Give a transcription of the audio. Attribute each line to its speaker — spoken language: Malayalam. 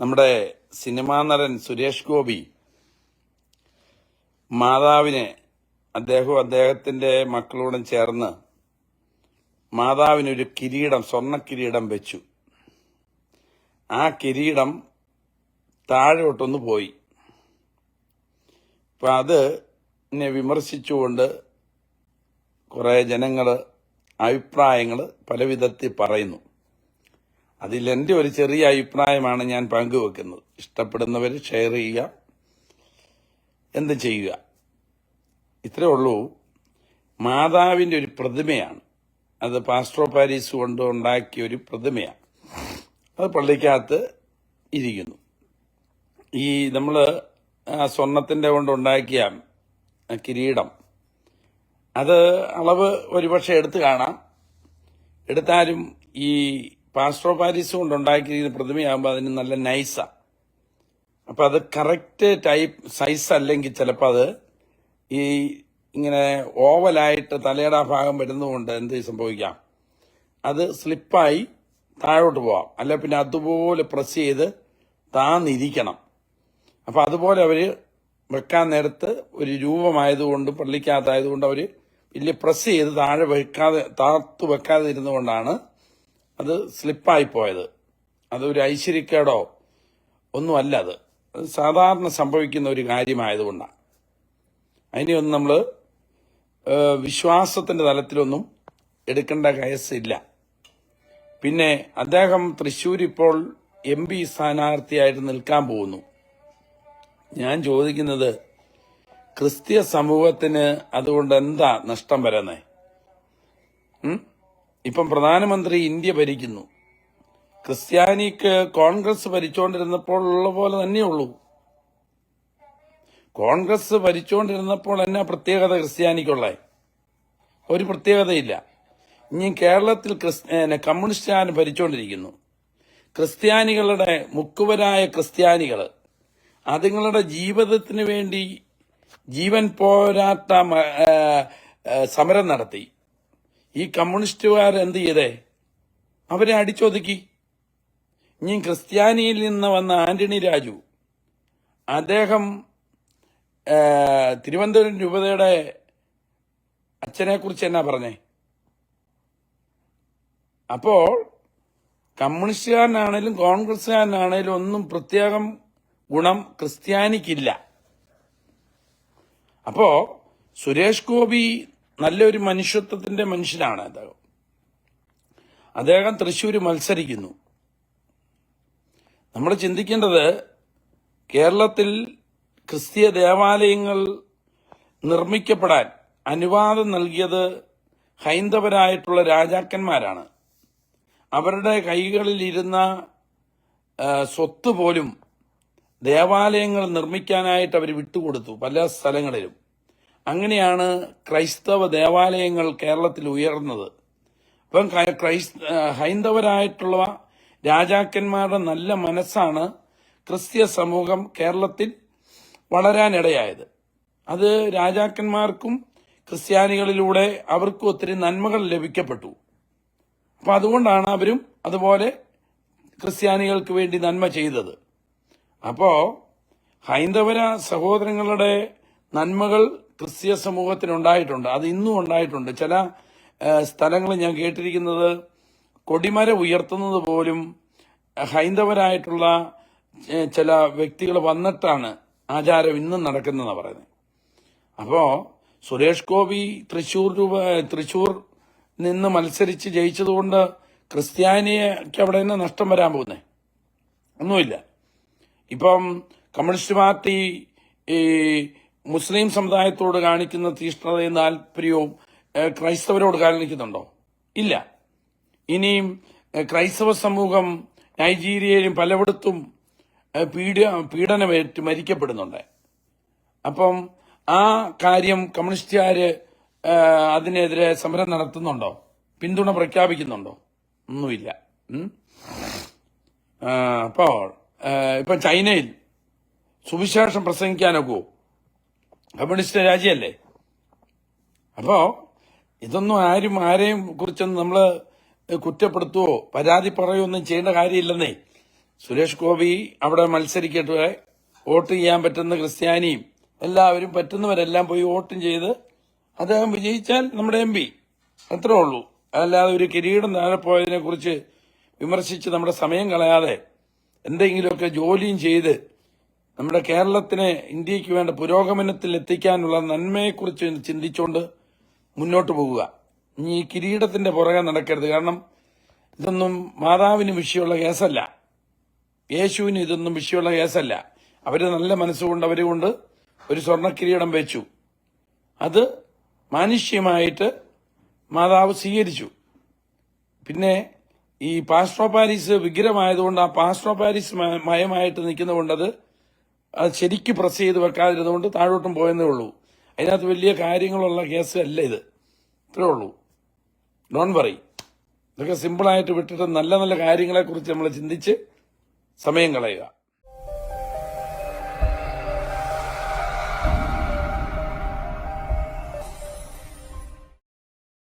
Speaker 1: നമ്മുടെ സിനിമാ നടൻ സുരേഷ് ഗോപി മാതാവിനെ അദ്ദേഹവും അദ്ദേഹത്തിന്റെ മക്കളോടും ചേർന്ന് മാതാവിനൊരു കിരീടം സ്വർണ കിരീടം വെച്ചു. ആ കിരീടം താഴോട്ടൊന്ന് പോയി. അപ്പൊ അത് എന്നെ വിമർശിച്ചുകൊണ്ട് കുറെ ജനങ്ങൾ അഭിപ്രായങ്ങൾ പല വിധത്തിൽ പറയുന്നു. അതിൽ എന്റെ ഒരു ചെറിയ അഭിപ്രായമാണ് ഞാൻ പങ്കുവെക്കുന്നത്. ഇഷ്ടപ്പെടുന്നവർ ഷെയർ ചെയ്യുക. എന്ത് ചെയ്യുക? ഇത്രേ ഉള്ളൂ. മാതാവിന്റെ ഒരു പ്രതിമയാണ്. അത് പാസ്ട്രോ പാരീസ് കൊണ്ട് ഉണ്ടാക്കിയ ഒരു പ്രതിമയാണ്. അത് പള്ളിക്കകത്ത് ഇരിക്കുന്നു. ഈ നമ്മൾ സ്വർണത്തിന്റെ കൊണ്ട് ഉണ്ടാക്കിയ കിരീടം. അത് അളവ് ഒരുപക്ഷെ എടുത്തു കാണാം. എടുത്താലും ഈ പാസ്ട്രോ പാരീസ് കൊണ്ട് ഉണ്ടാക്കിയിരിക്കുന്ന പ്രതിമയാകുമ്പോൾ അതിന് നല്ല നൈസാ. അപ്പം അത് കറക്റ്റ് ടൈപ്പ് സൈസ് അല്ലെങ്കിൽ ചിലപ്പോൾ അത് ഈ ഇങ്ങനെ ഓവലായിട്ട് തലയുടെ ആ ഭാഗം വരുന്നതുകൊണ്ട് എന്ത് സംഭവിക്കാം? അത് സ്ലിപ്പായി താഴോട്ട് പോവാം. അല്ല പിന്നെ അതുപോലെ പ്രസ് ചെയ്ത് താന്നിരിക്കണം. അപ്പം അതുപോലെ അവർ വെക്കാൻ നേരത്ത് ഒരു രൂപമായതുകൊണ്ട് പള്ളിക്കകത്തായതുകൊണ്ട് അവർ വലിയ പ്രസ് ചെയ്ത് താഴെ വെക്കാതെ താത്തു വെക്കാതെ ഇരുന്നുകൊണ്ടാണ് അത് സ്ലിപ്പായി പോയത്. അതൊരു ഐശ്വര്യക്കേടോ ഒന്നുമല്ല അത്. സാധാരണ സംഭവിക്കുന്ന ഒരു കാര്യമായതുകൊണ്ടാണ് അതിനെയൊന്നും നമ്മൾ വിശ്വാസത്തിന്റെ തലത്തിലൊന്നും എടുക്കേണ്ട കയസ്സില്ല. പിന്നെ അദ്ദേഹം തൃശ്ശൂർ ഇപ്പോൾ എം പി സ്ഥാനാർത്ഥിയായിട്ട് നിൽക്കാൻ പോകുന്നു. ഞാൻ ചോദിക്കുന്നത് ക്രിസ്തീയ സമൂഹത്തിന് അതുകൊണ്ട് എന്താ നഷ്ടം വരുന്നേ? ഉം? ഇപ്പം പ്രധാനമന്ത്രി ഇന്ത്യ ഭരിക്കുന്നു. ക്രിസ്ത്യാനിക്ക് കോൺഗ്രസ് ഭരിച്ചുകൊണ്ടിരുന്നപ്പോൾ ഉള്ള പോലെ തന്നെയുള്ളൂ കോൺഗ്രസ് ഭരിച്ചുകൊണ്ടിരുന്നപ്പോൾ എന്നാ പ്രത്യേകത ക്രിസ്ത്യാനിക്കുള്ള? ഒരു പ്രത്യേകതയില്ല. ഇനി കേരളത്തിൽ ക്രിസ്- ഭരിച്ചുകൊണ്ടിരിക്കുന്നു ക്രിസ്ത്യാനികളുടെ മുക്കുവരായ ക്രിസ്ത്യാനികൾ അതുങ്ങളുടെ ജീവിതത്തിന് വേണ്ടി ജീവൻ പോരാട്ട സമരം നടത്തി. ഈ കമ്മ്യൂണിസ്റ്റുകാർ എന്ത് ചെയ്തേ? അവരെ അടിച്ചൊതുക്കി. ഇനി ക്രിസ്ത്യാനിയിൽ നിന്ന് വന്ന ആന്റണി രാജു അദ്ദേഹം തിരുവനന്തപുരം രൂപതയുടെ അച്ഛനെ കുറിച്ച് എന്നാ പറഞ്ഞേ? അപ്പോൾ കമ്മ്യൂണിസ്റ്റുകാരനാണേലും കോൺഗ്രസ്സുകാരനാണേലും ഒന്നും പ്രത്യേകം ഗുണം ക്രിസ്ത്യാനിക്കില്ല. അപ്പോ സുരേഷ് ഗോപി നല്ലൊരു മനുഷ്യത്വത്തിന്റെ മനുഷ്യനാണ് അദ്ദേഹം. അദ്ദേഹം തൃശ്ശൂര് മത്സരിക്കുന്നു. നമ്മൾ ചിന്തിക്കേണ്ടത് കേരളത്തിൽ ക്രിസ്തീയ ദേവാലയങ്ങൾ നിർമ്മിക്കപ്പെടാൻ അനുവാദം നൽകിയത് ഹൈന്ദവരായിട്ടുള്ള രാജാക്കന്മാരാണ്. അവരുടെ കൈകളിലിരുന്ന സ്വത്ത് പോലും ദേവാലയങ്ങൾ നിർമ്മിക്കാനായിട്ട് അവർ വിട്ടുകൊടുത്തു പല സ്ഥലങ്ങളിലും. അങ്ങനെയാണ് ക്രൈസ്തവ ദേവാലയങ്ങൾ കേരളത്തിൽ ഉയർന്നത്. അപ്പം ക്രൈസ്ത ഹൈന്ദവരായിട്ടുള്ള രാജാക്കന്മാരുടെ നല്ല മനസ്സാണ് ക്രിസ്ത്യ സമൂഹം കേരളത്തിൽ വളരാനിടയായത്. അത് രാജാക്കന്മാർക്കും ക്രിസ്ത്യാനികളിലൂടെ അവർക്കും ഒത്തിരി നന്മകൾ ലഭിക്കപ്പെട്ടു. അപ്പം അതുകൊണ്ടാണ് അവരും അതുപോലെ ക്രിസ്ത്യാനികൾക്ക് വേണ്ടി നന്മ ചെയ്തത്. അപ്പോൾ ഹൈന്ദവര സഹോദരങ്ങളുടെ നന്മകൾ ക്രിസ്തീയ സമൂഹത്തിനുണ്ടായിട്ടുണ്ട്. അത് ഇന്നും ഉണ്ടായിട്ടുണ്ട്. ചില സ്ഥലങ്ങൾ ഞാൻ കേട്ടിരിക്കുന്നത് കൊടിമര ഉയർത്തുന്നത് പോലും ഹൈന്ദവരായിട്ടുള്ള ചില വ്യക്തികൾ വന്നിട്ടാണ് ആചാരം ഇന്നും നടക്കുന്നതെന്ന് പറയുന്നത്. അപ്പോ സുരേഷ് ഗോപി തൃശൂർ രൂപ തൃശൂർ നിന്ന് മത്സരിച്ച് ജയിച്ചതുകൊണ്ട് ക്രിസ്ത്യാനിക്ക് അവിടെ തന്നെ നഷ്ടം വരാൻ പോകുന്നേ? ഒന്നുമില്ല. ഇപ്പം കമ്മ്യൂണിസ്റ്റ് പാർട്ടി ഈ മുസ്ലിം സമുദായത്തോട് കാണിക്കുന്ന തീഷ്ണതയും താല്പര്യവും ക്രൈസ്തവരോട് കാണിക്കുന്നുണ്ടോ? ഇല്ല. ഇനിയും ക്രൈസ്തവ സമൂഹം നൈജീരിയയിലും പലയിടത്തും പീഡ പീഡനമേറ്റ് മരിക്കപ്പെടുന്നുണ്ട്. അപ്പം ആ കാര്യം കമ്മ്യൂണിസ്റ്റുകാര് അതിനെതിരെ സമരം നടത്തുന്നുണ്ടോ? പിന്തുണ പ്രഖ്യാപിക്കുന്നുണ്ടോ? ഒന്നുമില്ല. അപ്പോൾ ഇപ്പം ചൈനയിൽ സുവിശേഷം പ്രസംഗിക്കാനൊക്കുവോ കമ്മ്യൂണിസ്റ്റ് രാജ്യമല്ലേ അപ്പോ ഇതൊന്നും ആരും ആരെയും കുറിച്ചൊന്നും നമ്മൾ കുറ്റപ്പെടുത്തുവോ പരാതി പറയുകയോ ഒന്നും ചെയ്യേണ്ട കാര്യമില്ലെന്നേ. സുരേഷ് ഗോപി അവിടെ മത്സരിക്കട്ടെ വോട്ട് ചെയ്യാൻ പറ്റുന്ന ക്രിസ്ത്യാനിയും എല്ലാവരും പറ്റുന്നവരെല്ലാം പോയി വോട്ടും ചെയ്ത് അദ്ദേഹം വിജയിച്ചാൽ നമ്മുടെ എം പി. അത്രേ ഉള്ളൂ. അല്ലാതെ ഒരു കിരീടം താഴെ പോയതിനെ കുറിച്ച് വിമർശിച്ച് നമ്മുടെ സമയം കളയാതെ എന്തെങ്കിലുമൊക്കെ ജോലിയും ചെയ്ത് നമ്മുടെ കേരളത്തിനെ ഇന്ത്യയ്ക്ക് വേണ്ട പുരോഗമനത്തിൽ എത്തിക്കാനുള്ള നന്മയെക്കുറിച്ച് ചിന്തിച്ചുകൊണ്ട് മുന്നോട്ട് പോകുക ഇനി ഈ കിരീടത്തിന്റെ പുറകെ നടക്കരുത്. കാരണം ഇതൊന്നും മാതാവിന് വിഷയമുള്ള കേസല്ല. യേശുവിന് ഇതൊന്നും വിഷയമുള്ള കേസല്ല. അവർ നല്ല മനസ്സുകൊണ്ട് അവരെ കൊണ്ട് ഒരു സ്വർണ കിരീടം വെച്ചു. അത് മാനുഷ്യമായിട്ട് മാതാവ് സ്വീകരിച്ചു. പിന്നെ ഈ പാസ്ട്രോ പാരീസ് വിഗ്രഹമായതുകൊണ്ട് ആ പാസ്ട്രോ പാരീസ് മയമായിട്ട് നിൽക്കുന്നതുകൊണ്ട് അത് അത് ശരിക്ക് പ്രസ് ചെയ്ത് വെക്കാതിരുന്നതുകൊണ്ട് താഴോട്ടും പോയെന്നേ ഉള്ളൂ. അതിനകത്ത് വലിയ കാര്യങ്ങളുള്ള കേസ് അല്ല ഇത്. ഇത്രേ ഉള്ളൂ. ഡോൺ വറി ഇതൊക്കെ സിമ്പിളായിട്ട് വിട്ടിട്ട് നല്ല നല്ല കാര്യങ്ങളെക്കുറിച്ച് നമ്മൾ ചിന്തിച്ച് സമയം കളയുക.